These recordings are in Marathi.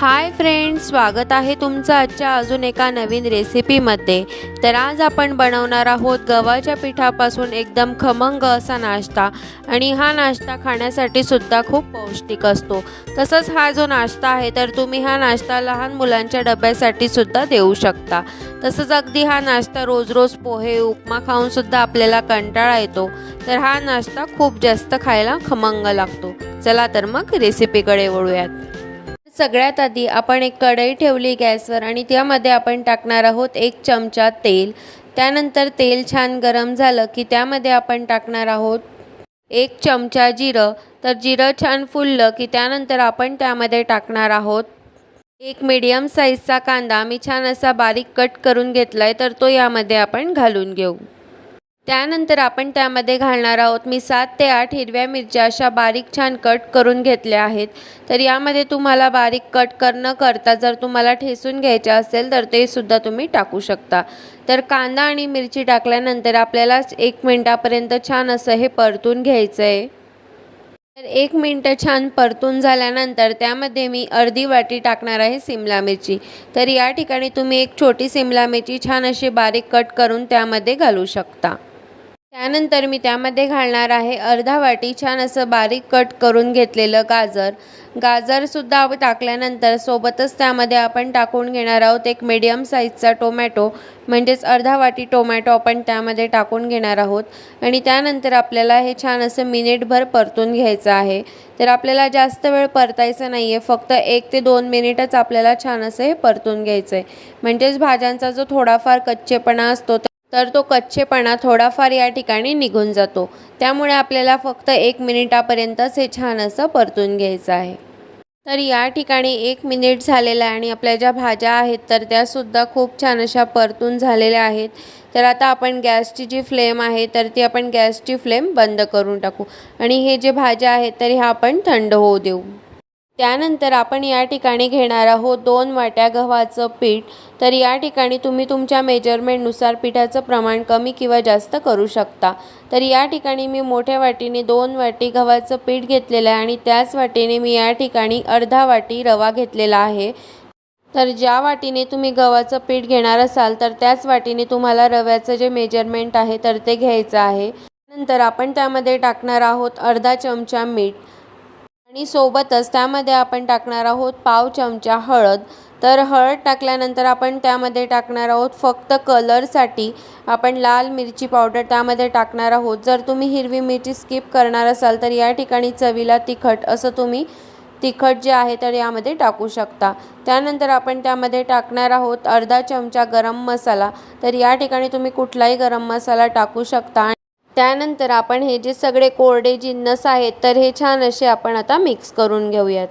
हाय फ्रेंड्स स्वागत आहे तुमचं आजच्या अजून एका नवीन रेसिपीमध्ये तर आज आपण बनवणार आहोत गव्हाच्या पिठापासून एकदम खमंग असा नाश्ता. आणि हा नाश्ता खाण्यासाठी सुद्धा खूप पौष्टिक असतो. तसंच हा जो नाश्ता आहे तर तुम्ही हा नाश्ता लहान मुलांच्या डब्यासाठी सुद्धा देऊ शकता. तसंच अगदी हा नाश्ता रोज रोज पोहे उपमा खाऊन सुद्धा आपल्याला कंटाळा येतो. तर हा नाश्ता खूप जास्त खायला खमंग लागतो. चला तर मग रेसिपीकडे वळूयात. सगळ्यात आधी आपण एक कढई ठेवली गॅसवर आणि त्यामध्ये आपण टाकणार आहोत एक चमचा तेल. त्यानंतर तेल छान गरम झालं की त्यामध्ये आपण टाकणार आहोत एक चमचा जिरं. तर जिरं छान फुललं की त्यानंतर आपण त्यामध्ये टाकणार आहोत एक मीडियम साईजचा कांदा. मी छान असा बारीक कट करून घेतला आहे तर तो यामध्ये आपण घालून घेऊ. त्यानंतर आपण त्यामध्ये घालणार आहोत मी सात ते आठ हिरव्या मिरच्या अशा बारीक छान कट करून घेतल्या आहेत. तर यामध्ये तुम्हाला बारीक कट कर न करता जर तुम्हाला ठेसून घ्यायचे असेल तर ते सुद्धा तुम्ही टाकू शकता. तर कांदा आणि मिरची टाकल्यानंतर आपल्याला एक मिनटापर्यंत छान असं हे परतून घ्यायचं आहे तर एक मिनटं छान परतून झाल्यानंतर त्यामध्ये मी अर्धी वाटी टाकणार आहे सिमला मिरची. तर या ठिकाणी तुम्ही एक छोटी सिमला मिरची छान अशी बारीक कट करून त्यामध्ये घालू शकता. त्यानंतर मी त्यामध्ये घालणार आहे अर्धा वाटी छान असं बारीक कट करून घेतलेलं गाजर. गाजरसुद्धा टाकल्यानंतर सोबतच त्यामध्ये आपण टाकून घेणार आहोत एक मीडियम साईजचा टोमॅटो म्हणजेच अर्धा वाटी टोमॅटो आपण त्यामध्ये टाकून घेणार आहोत. आणि त्यानंतर आपल्याला हे छान असं मिनिटभर परतून घ्यायचं आहे. तर आपल्याला जास्त वेळ परतायचं नाही आहे फक्त एक ते दोन मिनिटच आपल्याला छान असं हे परतून घ्यायचं आहे म्हणजेच भाज्यांचा जो थोडाफार कच्चेपणा असतो तर तो कच्चेपणा थोडाफार या ठिकाणी निघून जातो. त्यामुळे आपल्याला फक्त एक मिनिटापर्यंतच हे छान असं परतून घ्यायचं आहे. तर या ठिकाणी एक मिनिट झालेलं आहे आणि आपल्या ज्या भाज्या आहेत तर त्यासुद्धा खूप छान अशा परतून झालेल्या आहेत. तर आता आपण गॅसची जी फ्लेम आहे तर ती आपण गॅसची फ्लेम बंद करून टाकू. आणि हे जे भाज्या आहेत तर ह्या आपण थंड होऊ देऊ. त्यानंतर आपण या ठिकाणी घेणार आहोत दोन वाट्या गव्हाचं पीठ. तर या ठिकाणी तुम्ही तुमच्या मेजरमेंटनुसार पिठाचं प्रमाण कमी किंवा जास्त करू शकता. तर या ठिकाणी मी मोठ्या वाटीने दोन वाटी गव्हाचं पीठ घेतलेलं आहे आणि त्याच वाटीने मी या ठिकाणी अर्धा वाटी रवा घेतलेला आहे. तर ज्या वाटीने तुम्ही गव्हाचं पीठ घेणार असाल तर त्याच वाटीने तुम्हाला रव्याचं जे मेजरमेंट आहे तर ते घ्यायचं आहे. नंतर आपण त्यामध्ये टाकणार आहोत अर्धा चमचा मीठ. आणि सोबतच त्यामध्ये आपण टाकणार आहोत पाव चमचा हळद. तर हळद टाकल्यानंतर आपण त्यामध्ये टाकणार आहोत फक्त कलरसाठी आपण लाल मिरची पावडर त्यामध्ये टाकणार आहोत. जर तुम्ही हिरवी मिरची स्किप करणार असाल तर या ठिकाणी चवीला तिखट असं तुम्ही तिखट जे आहे तर यामध्ये टाकू शकता. त्यानंतर आपण त्यामध्ये टाकणार आहोत अर्धा चमचा गरम मसाला. तर या ठिकाणी तुम्ही कुठलाही गरम मसाला टाकू शकता. त्यानंतर आपण हे जे सगळे कोरडे जिन्नस आहेत तर हे छान असे आपण आता मिक्स करून घेऊयात.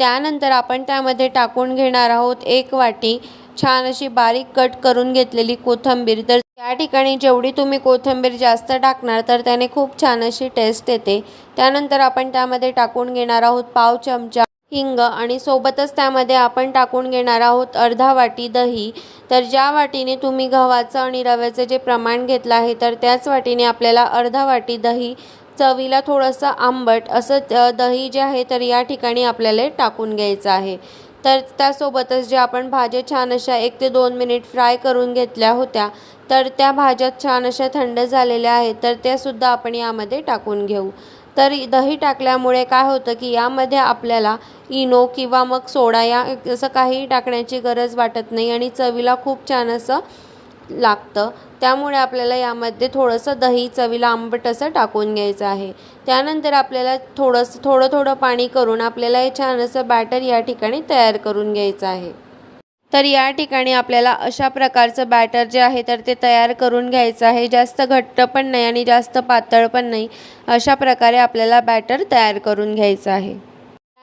त्यानंतर आपण त्यामध्ये टाकून घेणार आहोत एक वाटी छान अशी बारीक कट करून घेतलेली कोथिंबीर. तर त्या ठिकाणी जेवढी तुम्ही कोथिंबीर जास्त टाकणार तर त्याने खूप छान अशी टेस्ट येते. त्यानंतर आपण त्यामध्ये टाकून घेणार आहोत पाव चमचा. हिंग आणि सोबतच त्यामध्ये आपण टाकून घेणार आहोत अर्धा वाटी दही. तर ज्या वाटीने तुम्ही गव्हाचं आणि रव्याचं जे प्रमाण घेतलं आहे तर त्याच वाटीने आपल्याला अर्धा वाटी दही चवीला थोडंसं आंबट असं दही जे आहे तर या ठिकाणी आपल्याला टाकून घ्यायचं आहे. तर त्यासोबतच जे आपण भाज्या छान अशा एक ते दोन मिनिट फ्राय करून घेतल्या होत्या तर त्या भाज्या छान अशा थंड झालेल्या आहेत तर त्यासुद्धा आपण यामध्ये टाकून घेऊ. तर दही टाकल्यामुळे काय होतं की यामध्ये आपल्याला इनो किंवा मग सोडा या असं काही टाकण्याची गरज वाटत नाही आणि चवीला खूप छान असं लागतं. त्यामुळे आपल्याला यामध्ये थोडंसं दही चवीला आंबट असं टाकून घ्यायचं आहे. त्यानंतर आपल्याला थोडंसं थोडं थोडं पाणी करून आपल्याला हे छान असं बॅटर या ठिकाणी तयार करून घ्यायचं आहे. तर या ठिकाणी आपल्याला अशा प्रकारचं बॅटर जे आहे तर ते तयार करून घ्यायचं आहे. जास्त घट्ट पण नाही आणि जास्त पातळ पण नाही. अशा प्रकारे आपल्याला बॅटर तयार करून घ्यायचं आहे.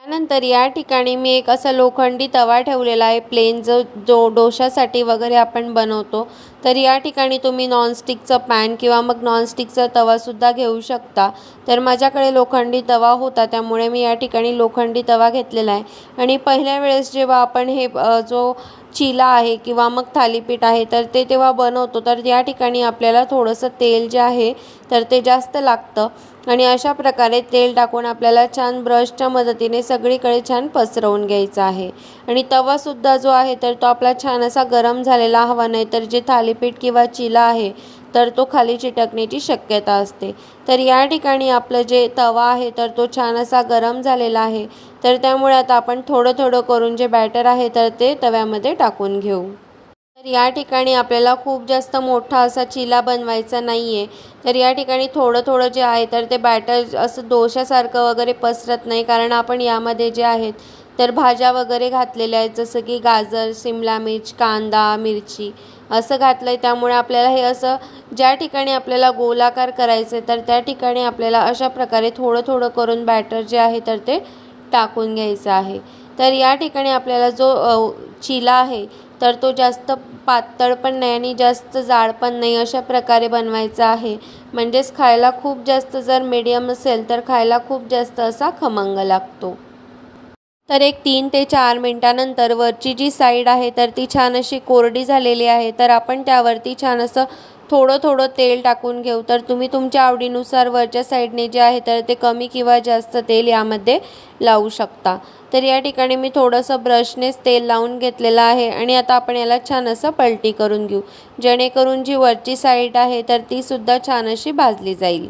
त्यानंतर या ठिकाणी मी एक असा लोखंडी तवा ठेवलेला आहे. प्लेन जो जो डोशासाठी वगैरे आपण बनवतो तर या ठिकाणी तुम्ही नॉनस्टिकचं पॅन किंवा मग नॉनस्टिकचा तवासुद्धा घेऊ शकता. तर माझ्याकडे लोखंडी तवा होता त्यामुळे मी या ठिकाणी लोखंडी तवा घेतलेला आहे. आणि पहिल्या वेळेस जेव्हा आपण हे जो चिला आहे किंवा मग थालीपीठ आहे तर ते तेव्हा बनवतो. तर या ठिकाणी आपल्याला थोडंसं तेल जे आहे तर ते जास्त लागतं. आणि अशा प्रकारे तेल टाकून आपल्याला छान ब्रशच्या मदतीने सगळीकडे छान पसरवून घ्यायचं आहे. आणि तवासुद्धा जो आहे तर तो आपला छान असा गरम झालेला हवा नाही तर जे थालीपीठ किंवा चिला आहे तर तो खाली चिटकण्याची शक्यता असते. तर या ठिकाणी आपलं जे तवा आहे तर तो छान असा गरम झालेला आहे. तर त्यामुळे आता आपण थोडं थोडं करून जे बॅटर आहे तर ते तव्यामध्ये टाकून घेऊ. तर या ठिकाणी आपल्याला खूप जास्त मोठा असा चिला बनवायचा नाही आहे तर या ठिकाणी थोडं थोडं जे आहे तर ते बॅटर असं दोशासारखं वगैरे पसरत नाही कारण आपण यामध्ये जे आहेत तर भाज्या वगैरे घातलेल्या आहेत. जसं की गाजर शिमला मिर्च कांदा मिरची असं घातलं आहे त्यामुळे आपल्याला हे असं ज्या ठिकाणी आपल्याला गोलाकार करायचं आहे तर त्या ठिकाणी आपल्याला अशा प्रकारे थोडं थोडं करून बॅटर जे आहे तर ते टाकून घ्यायचं आहे. तर या ठिकाणी आपल्याला जो चिला आहे तर तो जास्त पातळ पण नाही आणि जास्त जाड पण नाही अशा प्रकारे बनवायचा आहे. म्हणजेच खायला खूप जास्त जर मीडियम असेल तर खायला खूप जास्त असा खमंग लागतो. तर एक तीन ते चार मिनटानंतर वरची जी साईड आहे तर ती छान अशी कोरडी झालेली आहे. तर आपण त्यावरती छान असं थोडं थोडं तेल टाकून घेऊ. तर तुम्ही तुमच्या आवडीनुसार वरच्या साईडने जे आहे तर ते कमी किंवा जास्त तेल यामध्ये लावू शकता. तर या ठिकाणी मी थोडंसं ब्रशनेच तेल लावून घेतलेलं आहे आणि आता आपण याला छान असं पलटी करून घेऊ. जेणेकरून जी वरची साईड आहे तर तीसुद्धा छान अशी भाजली जाईल.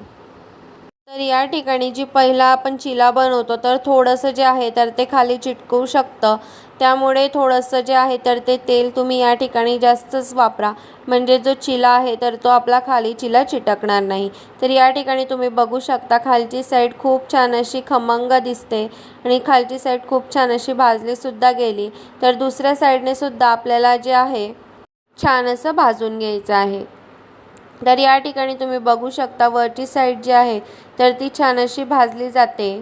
तर या ठिकाणी जी पहिला आपण चिला बनवतो तर थोडंसं जे आहे तर ते खाली चिटकवू शकतं. त्यामुळे थोडंसं जे आहे तर ते तेल तुम्ही या ठिकाणी जास्तच वापरा. म्हणजे जो चिला आहे तर तो आपला खाली चिला चिटकणार नाही. तर या ठिकाणी तुम्ही बघू शकता खालची साईड खूप छान अशी खमंग दिसते आणि खालची साईड खूप छान अशी भाजलीसुद्धा गेली. तर दुसऱ्या साईडने सुद्धा आपल्याला जे आहे छान असं भाजून घ्यायचं आहे. तर या ठिकाणी तुम्ही बघू शकता वरची साईड जी आहे तर ती छान अशी भाजली जाते.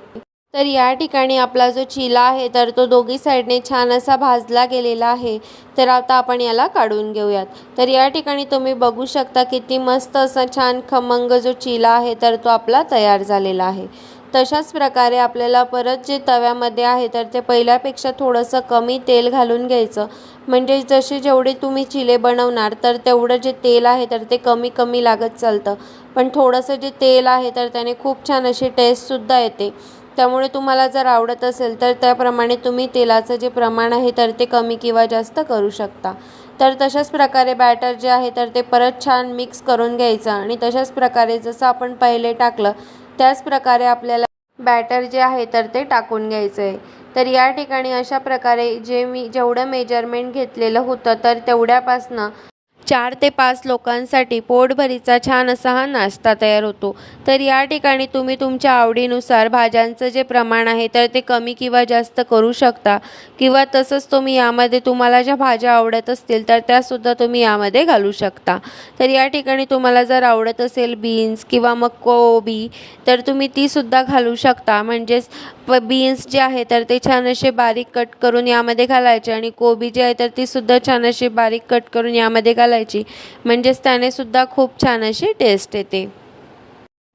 तर या ठिकाणी आपला जो चिला आहे तर तो दोघी साईडने छान असा भाजला गेलेला आहे. तर आता आपण याला काढून घेऊयात. तर या ठिकाणी तुम्ही बघू शकता किती मस्त असा छान खमंग जो चिला आहे तर तो आपला तयार झालेला आहे. तशाच प्रकारे आपल्याला परत जे तव्यामध्ये आहे तर ते पहिल्यापेक्षा थोडंसं कमी तेल घालून घ्यायचं. म्हणजे जसे जेवढे तुम्ही चिले बनवणार तर तेवढं जे तेल आहे तर ते कमी कमी लागत चालतं. पण थोडंसं जे तेल आहे तर त्याने खूप छान अशी टेस्टसुद्धा येते. त्यामुळे तुम्हाला जर आवडत असेल तर त्याप्रमाणे तुम्ही तेलाचं जे प्रमाण आहे तर ते कमी किंवा जास्त करू शकता. तर तशाच प्रकारे बॅटर जे आहे तर ते परत छान मिक्स करून घ्यायचं आणि तशाच प्रकारे जसं आपण पहिले टाकलं त्याच प्रकारे आपल्याला बॅटर जे आहे तर ते टाकून घ्यायचं आहे तर या ठिकाणी अशा प्रकारे जे मी जेवढं मेजरमेंट घेतलेलं होतं तर तेवढ्यापासनं चार ते पाच लोकांसाठी पोटभरीचा छान असा हा नाश्ता तयार होतो. तर या ठिकाणी तुम्ही तुमच्या आवडीनुसार भाज्यांचं जे प्रमाण आहे तर ते कमी किंवा जास्त करू शकता. किंवा तसंच तुम्ही यामध्ये तुम्हाला ज्या भाज्या आवडत असतील तर त्यासुद्धा तुम्ही यामध्ये घालू शकता. तर या ठिकाणी तुम्हाला जर आवडत असेल बीन्स किंवा मग कोबी तर तुम्ही तीसुद्धा घालू शकता. म्हणजेच बीन्स जे आहे तर ते छान असे बारीक कट करून यामध्ये घालायचे आणि कोबी जे आहे तर तीसुद्धा छान अशी बारीक कट करून यामध्ये घालायचे. म्हणजेच त्याने सुद्धा खूप छान अशी टेस्ट येते.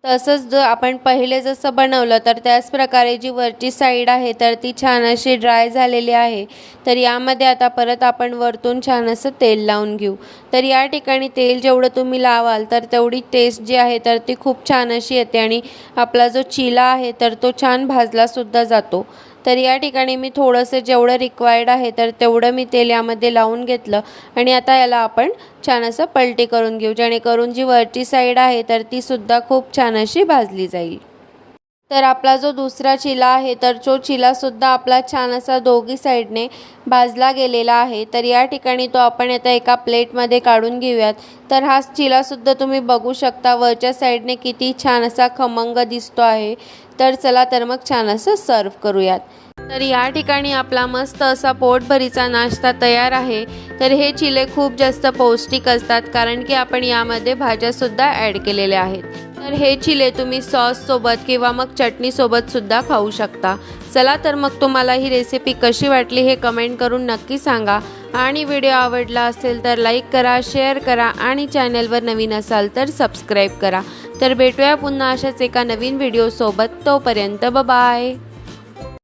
तसंच जर आपण पहिले जसं बनवलं तर त्याच प्रकारे जी वरची साईड आहे तर ती छान अशी ड्राय झालेली आहे. तर यामध्ये आता परत आपण वरतून छान असं तेल लावून घेऊ. तर या ठिकाणी तेल जेवढं तुम्ही लावाल तर तेवढी टेस्ट जी आहे तर ती खूप छान अशी येते. आणि आपला जो चिला आहे तर तो छान भाजलासुद्धा जातो. तर या ठिकाणी मी थोडंसं जेवढं रिक्वायर्ड आहे तर तेवढं मी तेल यामध्ये लावून घेतलं. आणि आता याला आपण छान असं पलटी करून घेऊ जेणेकरून जी वरची साईड आहे तर तीसुद्धा खूप छान अशी भाजली जाईल. तर आपला जो दुसरा चिला आहे तर तो चिलासुद्धा आपला छान असा दोघी साईडने भाजला गेलेला आहे. तर या ठिकाणी तो आपण आता एका प्लेटमध्ये काढून घेऊयात. तर हा चिलासुद्धा तुम्ही बघू शकता वरच्या साईडने किती छान असा खमंग दिसतो आहे. तर चला तर मग छान असं सर्व करूयात. तर या ठिकाणी आपला मस्त असा पोटभरीचा नाश्ता तयार आहे. तर हे चिले खूप जास्त पौष्टिक असतात कारण की आपण यामध्ये भाज्यासुद्धा ॲड केलेल्या आहेत. तर हे चिले तुम्ही सॉससोबत किंवा मग चटणीसोबतसुद्धा खाऊ शकता. चला तर मग तुम्हाला ही रेसिपी कशी वाटली हे कमेंट करून नक्की सांगा. आणि व्हिडिओ आवडला असेल तर लाईक करा शेअर करा आणि चॅनलवर नवीन असाल तर सबस्क्राईब करा. तर भेटूया पुन्हा अशाच एका नवीन व्हिडिओसोबत तोपर्यंत बाय